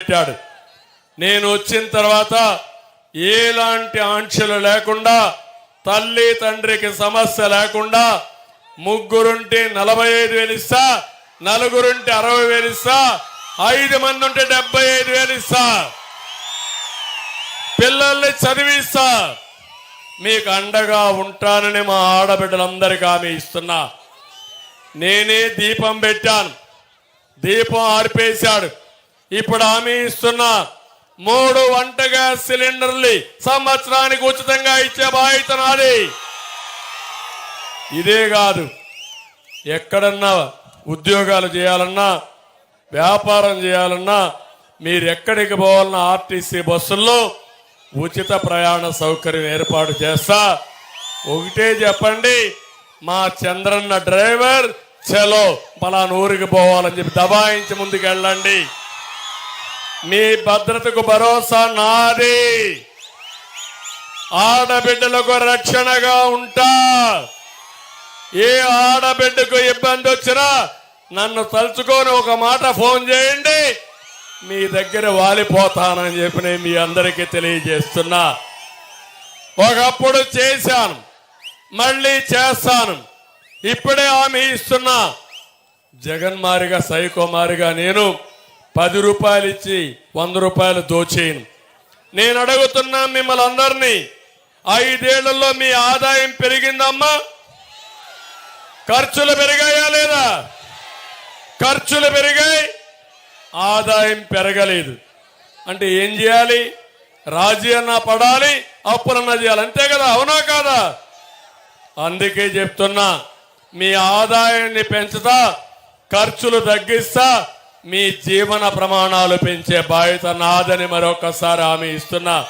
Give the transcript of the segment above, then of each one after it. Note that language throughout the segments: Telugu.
పెట్టాడు. నేను వచ్చిన తర్వాత ఎలాంటి ఆంక్షలు లేకుండా తల్లి తండ్రికి సమస్య లేకుండా ముగ్గురుంటే నలభై ఐదు వేలు ఇస్తా నలుగురుంటే అరవై వేలు ఇస్తా ఐదు మంది ఉంటే డెబ్బై ఐదు వేలు ఇస్తా. పిల్లల్ని చదివిస్తా మీకు అండగా ఉంటానని మా ఆడబిడ్డలందరికీ ఆమె ఇస్తున్నా. నేనే దీపం పెట్టాను. దీపం ఆర్పేశాడు. ఇప్పుడు హామీ ఇస్తున్నా మూడు వంట గ్యాస్ సిలిండర్లు సంవత్సరానికి ఉచితంగా ఇచ్చే బాధ్యత నాది. ఇదే కాదు ఎక్కడన్నా ఉద్యోగాలు చేయాలన్నా వ్యాపారం చేయాలన్నా మీరు ఎక్కడికి పోవాలన్నా ఆర్టీసీ బస్సుల్లో ఉచిత ప్రయాణ సౌకర్యం ఏర్పాటు చేస్తా. ఒకటే చెప్పండి మా చంద్రన్న డ్రైవర్ చలో పలానా ఊరికి పోవాలని చెప్పి దబాయించి ముందుకు వెళ్ళండి మీ భద్రతకు భరోసా నాది. ఆడబిడ్డలకు రక్షణగా ఉంటా. ఏ ఆడబిడ్డకు ఇబ్బంది వచ్చినా నన్ను తలుచుకొని ఒక మాట ఫోన్ చేయండి. మీ దగ్గర వాలిపోతానని చెప్పి నేను మీ అందరికీ తెలియజేస్తున్నా. ఒకప్పుడు చేశాను మళ్ళీ చేస్తాను. ఇప్పుడే హామీ ఇస్తున్నా. జగన్మారిగా సైకోమారిగా నేను పది రూపాయలు ఇచ్చి వంద రూపాయలు దోచేయను. నేను అడుగుతున్నా మిమ్మల్ని అందరినీ ఐదేళ్ళలో మీ ఆదాయం పెరిగిందమ్మా? ఖర్చులు పెరిగాయా లేదా? ఖర్చులు పెరిగాయి ఆదాయం పెరగలేదు. అంటే ఏం చేయాలి? రాజీ అన్నా పడాలి అప్పులన్నా చేయాలి. అంతే కదా అవునా కాదా? అందుకే చెప్తున్నా మీ ఆదాయాన్ని పెంచుతా ఖర్చులు తగ్గిస్తా మీ జీవన ప్రమాణాలు పెంచే బాధ్యత నాదని మరొకసారి హామీ ఇస్తున్నా.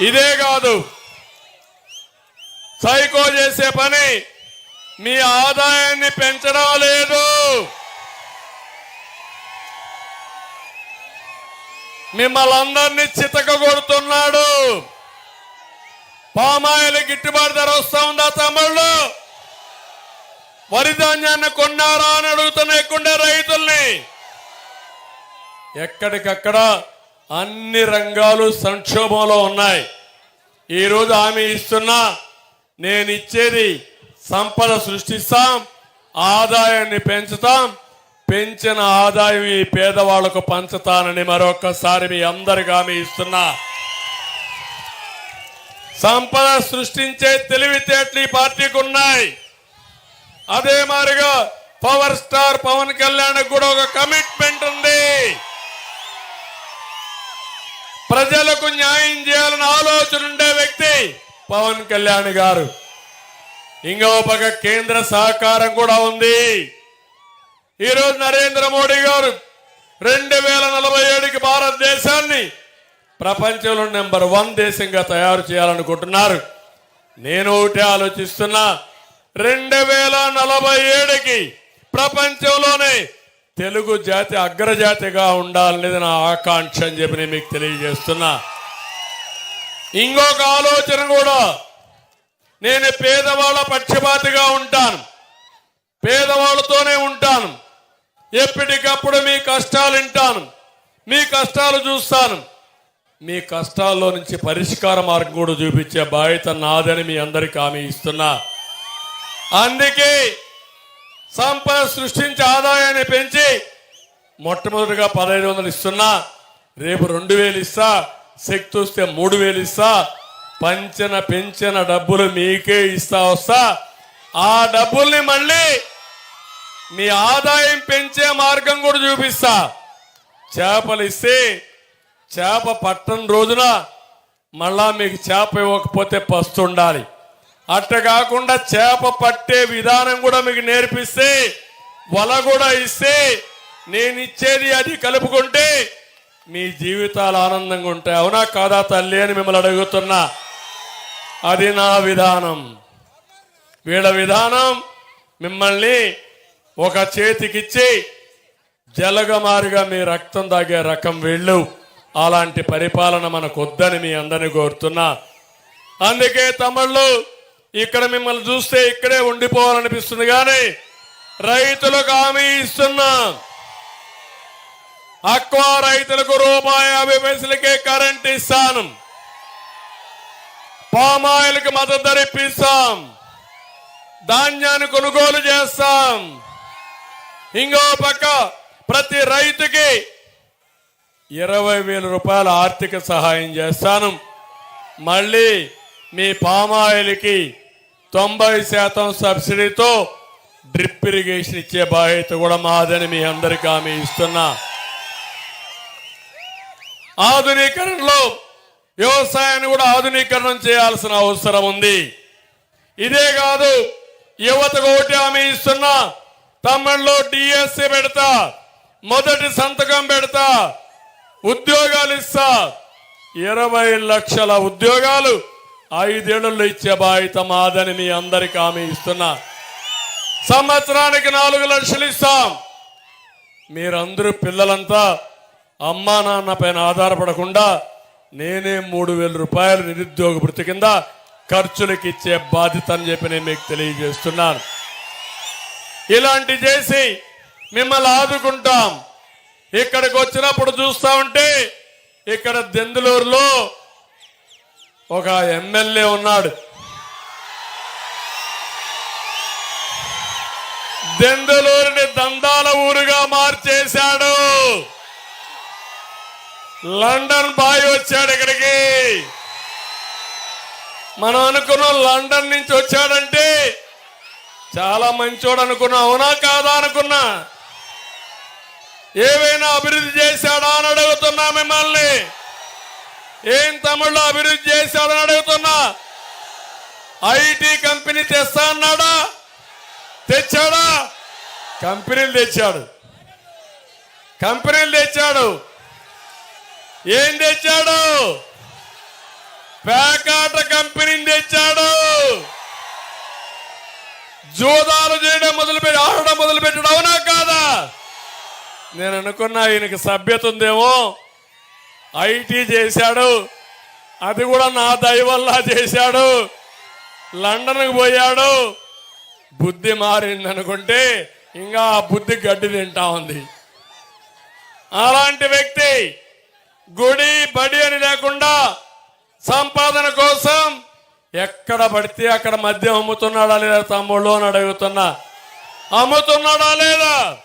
ఇదే కాదు సైకో చేసే పని మీ ఆదాయాన్ని పెంచడం లేదు? మిమ్మల్ని అందరినీ చితక కొడుతున్నాడు పామాయిల్ గిట్టుబాటు ధర వస్తా ఉందా తమ్ముళ్ళు? వరి ధాన్యాన్ని కొన్నారా అని అడుగుతున్న ఎక్కుండే రైతుల్ని. ఎక్కడికక్కడ అన్ని రంగాలు సంక్షోభంలో ఉన్నాయి. ఈరోజు హామీ ఇస్తున్నా నేను ఇచ్చేది సంపద సృష్టిస్తాం ఆదాయాన్ని పెంచుతాం పెంచిన ఆదాయం ఈ పేదవాళ్ళకు పంచుతానని మరొకసారి మీ అందరికి ఆమె ఇస్తున్నా. సంపద సృష్టించే తెలివితేటలు ఈ పార్టీకి ఉన్నాయి. అదే మారిగా పవర్ స్టార్ పవన్ కళ్యాణ్ కూడా ఒక కమిట్మెంట్ ఉంది. ప్రజలకు న్యాయం చేయాలని ఆలోచన ఉండే వ్యక్తి పవన్ కళ్యాణ్ గారు. ఇంకో పక్క కేంద్ర సహకారం కూడా ఉంది. ఈరోజు నరేంద్ర మోడీ గారు రెండు వేల నలభై ఏడుకి భారతదేశాన్ని ప్రపంచంలో నెంబర్ వన్ దేశంగా తయారు చేయాలనుకుంటున్నారు. నేను ఒకటే ఆలోచిస్తున్నా. రెండు వేల నలభై ఏడుకి ప్రపంచంలోనే తెలుగు జాతి అగ్రజాతిగా ఉండాలనేది నా ఆకాంక్ష అని చెప్పి నేను మీకు తెలియజేస్తున్నా. ఇంకొక ఆలోచన కూడా. నేను పేదవాళ్ళ పక్షపాతిగా ఉంటాను. పేదవాళ్ళతోనే ఉంటాను. ఎప్పటికప్పుడు మీ కష్టాలు వింటాను. మీ కష్టాలు చూస్తాను. మీ కష్టాల్లో నుంచి పరిష్కార మార్గం కూడా చూపించే బాధ్యత నాదని మీ అందరికీ హామీ ఇస్తున్నా. అందుకే సంపద సృష్టించి ఆదాయాన్ని పెంచి మొట్టమొదటిగా పదహైదు వందలు ఇస్తున్నా రేపు రెండు వేలు ఇస్తా శక్తి వస్తే మూడు వేలు ఇస్తా పంచిన పెంచిన డబ్బులు మీకే ఇస్తా వస్తా. ఆ డబ్బుల్ని మళ్ళీ మీ ఆదాయం పెంచే మార్గం కూడా చూపిస్తా. చేపలు ఇస్తే చేప పట్టని రోజున మళ్ళా మీకు చేప ఇవ్వకపోతే పస్తుండాలి అట్ట కాకుండా చేప పట్టే విధానం కూడా మీకు నేర్పిస్తే వల కూడా ఇస్తే నేను ఇచ్చేది అది కలుపుకుంటే మీ జీవితాలు ఆనందంగా ఉంటాయి. అవునా కాదా తల్లి అని మిమ్మల్ని అడుగుతున్నా. అది నా విధానం. వీళ్ళ విధానం మిమ్మల్ని ఒక చేతికిచ్చి జలగమారుగా మీ రక్తం తాగే రకం వీళ్ళు. అలాంటి పరిపాలన మనకొద్దని మీ అందరిని కోరుతున్నా. అందుకే తమ్ముళ్ళు ఇక్కడ మిమ్మల్ని చూస్తే ఇక్కడే ఉండిపోవాలనిపిస్తుంది కానీ రైతులకు హామీ ఇస్తున్నా. అక్వా రైతులకు రూపాయి యాభై పైసలకే కరెంట్ ఇస్తాను. పామాయిల్కి మద్దతు ధర ఇప్పిస్తాం. ధాన్యాన్ని కొనుగోలు చేస్తాం. ఇంకో పక్క ప్రతి రైతుకి ఇరవై వేల రూపాయల ఆర్థిక సహాయం చేస్తాను. మళ్ళీ మీ పామాయిల్కి తొంభై శాతం సబ్సిడీతో డ్రిప్ ఇరిగేషన్ ఇచ్చే బాధ్యత కూడా మాదని మీ అందరికీ హామీ ఇస్తున్నా. ఆధునీకరణలో వ్యవసాయాన్ని కూడా ఆధునీకరణం చేయాల్సిన అవసరం ఉంది. ఇదే కాదు యువతకు ఒకటి హామీ ఇస్తున్నా తమిళలో డిఎస్సి పెడతా మొదటి సంతకం పెడతా ఉద్యోగాలు ఇస్తా. ఇరవై లక్షల ఉద్యోగాలు ఐదేళ్ళలో ఇచ్చే బాధ్యత మాదని మీ అందరికి హామీ ఇస్తున్నా. సంవత్సరానికి నాలుగు లక్షలు ఇస్తాం. మీరందరూ పిల్లలంతా అమ్మా నాన్న పైన ఆధారపడకుండా నేనే మూడు వేల రూపాయలు నిరుద్యోగ వృత్తి కింద ఖర్చులకు ఇచ్చే బాధ్యత అని చెప్పి నేను మీకు తెలియజేస్తున్నాను. ఇలాంటి చేసి మిమ్మల్ని ఆదుకుంటాం. ఇక్కడికి వచ్చినప్పుడు చూస్తా ఉంటే ఇక్కడ దెందులూరులో ఒక ఎమ్మెల్యే ఉన్నాడు. దెందులూరుని దందాల ఊరుగా మార్చేశాడు. లండన్ బాయ్ వచ్చాడు ఇక్కడికి. మనం అనుకున్నాం లండన్ నుంచి వచ్చాడంటే చాలా మంచోడు అనుకున్నా అవునా కాదా అనుకున్నా. ఏవైనా అభివృద్ధి చేశాడా అని అడుగుతున్నా మిమ్మల్ని. ఏం తమిళలో అభివృద్ధి చేశాడని అడుగుతున్నా? ఐటీ కంపెనీ తెస్తా అన్నాడా? తెచ్చాడా? కంపెనీలు తెచ్చాడు. కంపెనీలు తెచ్చాడు. ఏం తెచ్చాడు? పేకాట కంపెనీని తెచ్చాడు. జూదాలు చేయడం మొదలుపెట్టి ఆడడం మొదలుపెట్టడం అవునా కాదా? నేను అనుకున్నా ఈయనకి సభ్యత ఉందేమో. ఐటీ చేశాడు. అది కూడా నా దయవల్లా చేశాడు. లండన్కి పోయాడు. బుద్ధి మారింది అనుకుంటే ఇంకా ఆ బుద్ధి గడ్డి తింటా ఉంది. అలాంటి వ్యక్తి గుడి బడి అని లేకుండా సంపాదన కోసం ఎక్కడ పడితే అక్కడ మద్యం అమ్ముతున్నాడా లేదా తమ్ముళ్ళు అని అడుగుతున్నా. అమ్ముతున్నాడా లేదా?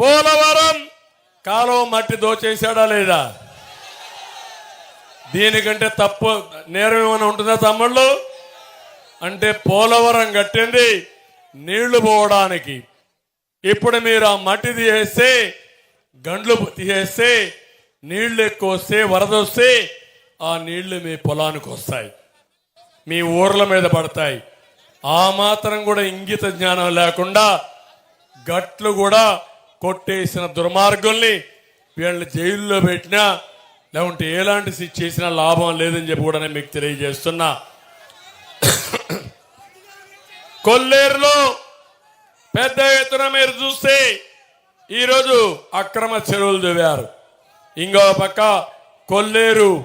పోలవరం కాలువ మట్టి దోచేశాడా లేదా? దీనికంటే తప్పు నేరం ఏమైనా ఉంటుందా తమ్ముళ్ళు? అంటే పోలవరం కట్టింది నీళ్ళు పోవడానికి. ఇప్పుడు మీరు ఆ మట్టి తీసేస్తే గండ్లు తీసేస్తే నీళ్ళు ఎక్కువ వస్తే వరద వస్తే ఆ నీళ్ళు మీ పొలానికి వస్తాయి. మీ ఊర్ల మీద పడతాయి. ఆ మాత్రం కూడా ఇంగిత జ్ఞానం లేకుండా గట్లు కూడా కొట్టేసిన దుర్మార్గుల్ని వీళ్ళని జైల్లో పెట్టినా లేకుంటే ఎలాంటి శిక్ష చేసినా లాభం లేదని చెప్పి కూడా నేను మీకు తెలియజేస్తున్నా. కొల్లేరులో పెద్ద ఎత్తున మీరు చూస్తే ఈరోజు అక్రమ చెరువులు దువ్వారు. ఇంకో పక్క కొల్లేరు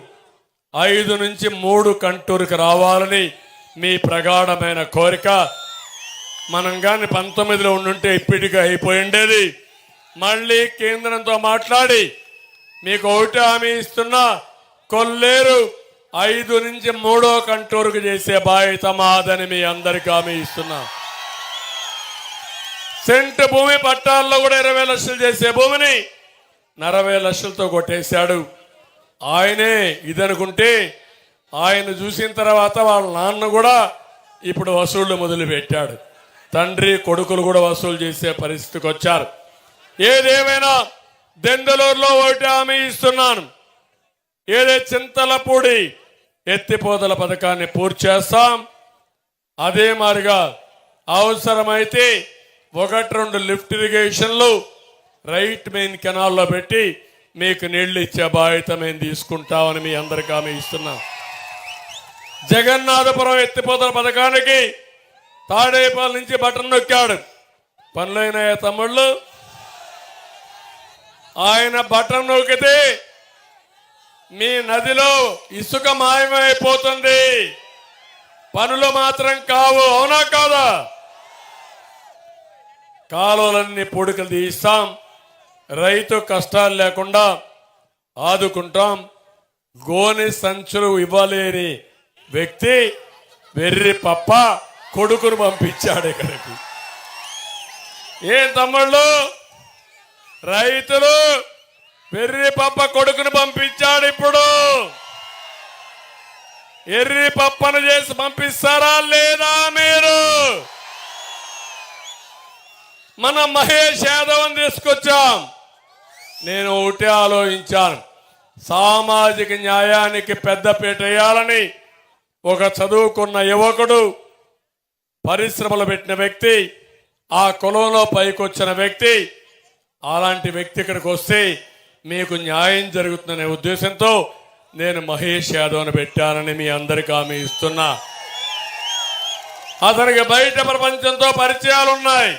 ఐదు నుంచి మూడు కంటూరుకు రావాలని మీ ప్రగాఢమైన కోరిక. మనం కానీ పంతొమ్మిదిలో ఉండుంటే ఇప్పటికే అయిపోయి ఉండేది. మళ్ళీ కేంద్రంతో మాట్లాడి మీకు ఒకటి హామీ ఇస్తున్నా కొల్లేరు ఐదు నుంచి మూడో కంటూరుకు చేసే బాధ్యత మాదని మీ అందరికీ హామీ ఇస్తున్నా. సెంట్ భూమి పట్టాల్లో కూడా ఇరవై లక్షలు చేసే భూమిని నలభై లక్షలతో కొట్టేశాడు. ఆయనే ఇదనుకుంటే ఆయన చూసిన తర్వాత వాళ్ళ నాన్న కూడా ఇప్పుడు వసూళ్ళు మొదలుపెట్టాడు. తండ్రి కొడుకులు కూడా వసూలు చేసే పరిస్థితికి వచ్చారు. ఏదేమైనా దెందలూరులో ఒకటి హామీ ఇస్తున్నాను. ఏదే చింతలపూడి ఎత్తిపోతల పథకాన్ని పూర్తి చేస్తాం. అదే మారిగా అవసరమైతే ఒకటి రెండు లిఫ్ట్ ఇరిగేషన్లు రైట్ మెయిన్ కెనాల్లో పెట్టి మీకు నీళ్ళు ఇచ్చే బాధ్యత మేము తీసుకుంటామని మీ అందరికీ హామీ ఇస్తున్నాం. జగన్నాథపురం ఎత్తిపోతల పథకానికి తాడేపాల నుంచి బటన్ నొక్కాడు. పనులైన తమ్ముళ్ళు? ఆయన బటన్ నొక్కితే మీ నదిలో ఇసుక మాయమైపోతుంది. పనులు మాత్రం కావు అవునా కాదా? కాలువలన్నీ పొడుకలు తీస్తాం రైతు కష్టాలు లేకుండా ఆదుకుంటాం. గోని సంచులు ఇవ్వలేని వ్యక్తి వెర్రి పప్ప కొడుకును పంపించాడు ఇక్కడికి. ఏం తమ్ముళ్ళు? రైతులు వెర్రి పప్ప కొడుకును పంపించాడు ఇప్పుడు. ఎర్రి పప్పను చేసి పంపిస్తారా లేదా మీరు? మన మహేష్ యాదవ్ని తీసుకొచ్చాం. నేను ఒకటే ఆలోచించాను. సామాజిక న్యాయానికి పెద్దపీట వేయాలని ఒక చదువుకున్న యువకుడు పరిశ్రమలు పెట్టిన వ్యక్తి ఆ కులంలో పైకొచ్చిన వ్యక్తి అలాంటి వ్యక్తి ఇక్కడికి వస్తే మీకు న్యాయం జరుగుతుందనే ఉద్దేశంతో నేను మహేష్ యాదవ్ని పెట్టానని మీ అందరికీ హామీ ఇస్తున్నా. అతనికి బయట ప్రపంచంతో పరిచయాలు ఉన్నాయి.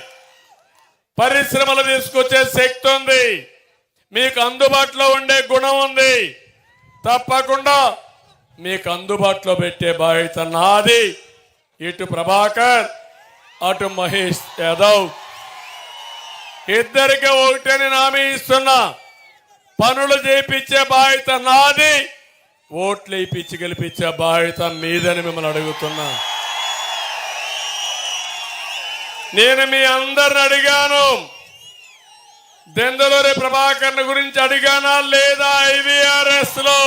పరిశ్రమలు తీసుకొచ్చే శక్తి ఉంది. మీకు అందుబాటులో ఉండే గుణం ఉంది. తప్పకుండా మీకు అందుబాటులో పెట్టే బాధ్యత నాది. ఇటు ప్రభాకర్ అటు మహేష్ యాదవ్. ఇద్దరికి ఒకటని హామీ ఇస్తున్నా. పనులు చేయించే బాధ్యత నాది. ఓట్లు ఇప్పించి గెలిపించే బాధ్యత మీదని మిమ్మల్ని అడుగుతున్నా. నేను మీ అందరిని అడిగాను. దెందలూరి ప్రభాకర్ గురించి అడిగానా లేదా ఐవీఆర్ఎస్లో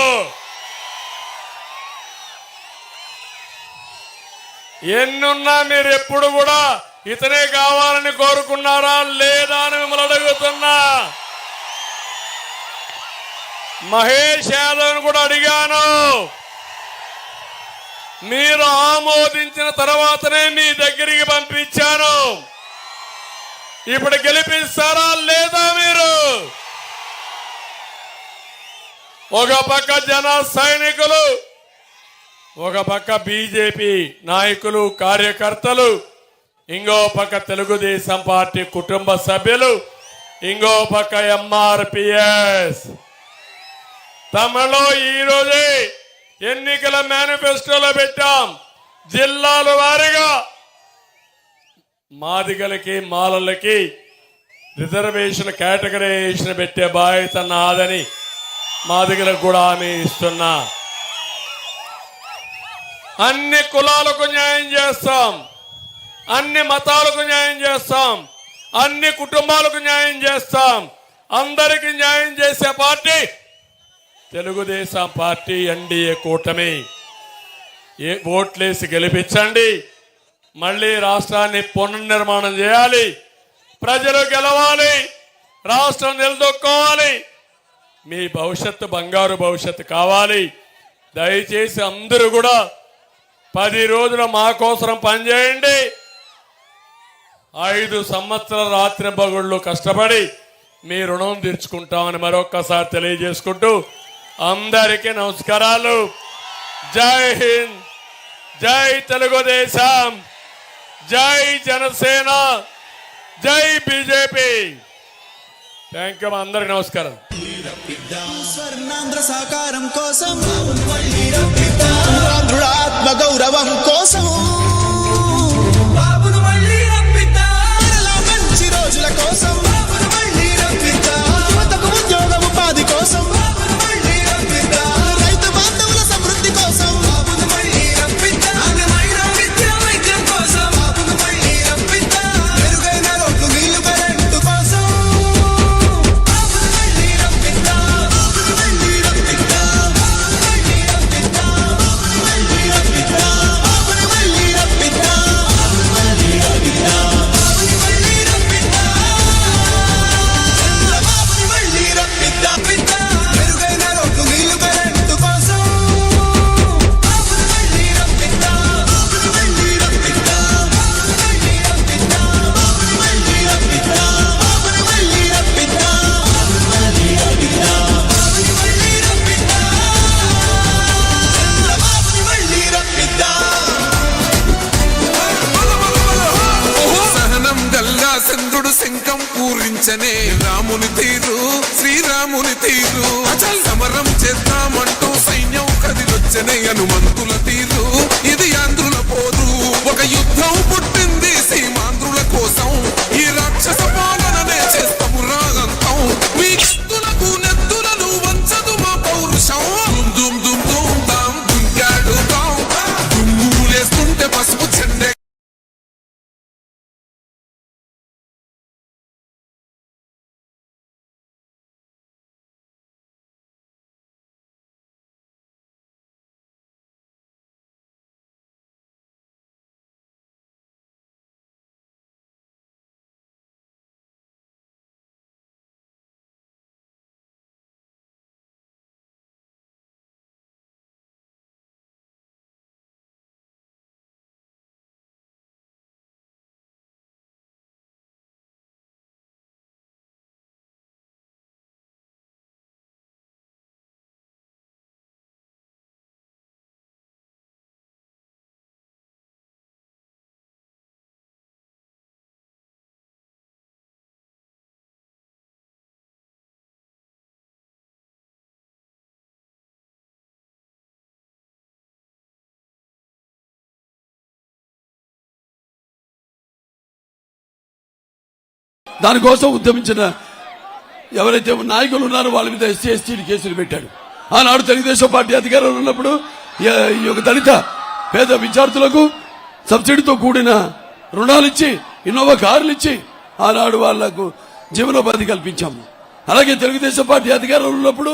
ఎన్నున్నా మీరు ఎప్పుడు కూడా ఇతనే కావాలని కోరుకున్నారా లేదా అని మిమ్మల్ని అడుగుతున్నా. మహేష్ యాదవ్ కూడా అడిగాను. మీరు ఆమోదించిన తర్వాతనే మీ దగ్గరికి పంపించాను. ఇప్పుడు గెలిపిస్తారా లేదా మీరు? ఒక పక్క జన సైనికులు ఒక పక్క బీజేపీ నాయకులు కార్యకర్తలు ఇంకో పక్క తెలుగుదేశం పార్టీ కుటుంబ సభ్యులు ఇంకో పక్క ఎంఆర్పిఎస్ తమలో ఈరోజే ఎన్నికల మేనిఫెస్టోలో పెట్టాం జిల్లాల వారీగా. మాదిగలకి మాలలకి రిజర్వేషన్ కేటగరైజేషన్ పెట్టే బాధ్యత నాదని మాదిగలకు కూడా హామీ ఇస్తున్నా. అన్ని కులాలకు న్యాయం చేస్తాం. అన్ని మతాలకు న్యాయం చేస్తాం. అన్ని కుటుంబాలకు న్యాయం చేస్తాం. అందరికి న్యాయం చేసే పార్టీ తెలుగుదేశం పార్టీ ఎన్డీఏ కూటమి. ఏ ఓట్లేసి గెలిపించండి. మళ్ళీ రాష్ట్రాన్ని పునర్నిర్మాణం చేయాలి. ప్రజలు గెలవాలి. రాష్ట్రం నిలదొక్కోవాలి. మీ భవిష్యత్తు బంగారు భవిష్యత్తు కావాలి. దయచేసి అందరూ కూడా పది రోజులు మా కోసం పనిచేయండి. ఐదు సంవత్సరాల రాత్రి పగుళ్ళు కష్టపడి మీ రుణం తీర్చుకుంటామని మరొక్కసారి తెలియజేసుకుంటూ అందరికీ నమస్కారాలు. జై హింద్. జై తెలుగుదేశం. జై జనసేన. జై బీజేపీ. థ్యాంక్ యూ అందరికి నమస్కారం. స్వర్ణాంధ్ర కోసం ఆత్మ గౌరవం కోసం కదిలొచ్చనే హనుమంతుల దానికోసం ఉద్యమించిన ఎవరైతే నాయకులు ఉన్నారో వాళ్ళ మీద ఎస్సీ ఎస్టీలు కేసులు పెట్టాడు ఆనాడు తెలుగుదేశం పార్టీ అధికారంలో ఉన్నప్పుడు ఈ- ఈ యొక్క దళిత పేద విద్యార్థులకు సబ్సిడీతో కూడిన రుణాలు ఇచ్చి ఇన్నోవా కార్లు ఇచ్చి ఆనాడు వాళ్ళకు జీవనోపాధి కల్పించాము. అలాగే తెలుగుదేశం పార్టీ అధికారంలో ఉన్నప్పుడు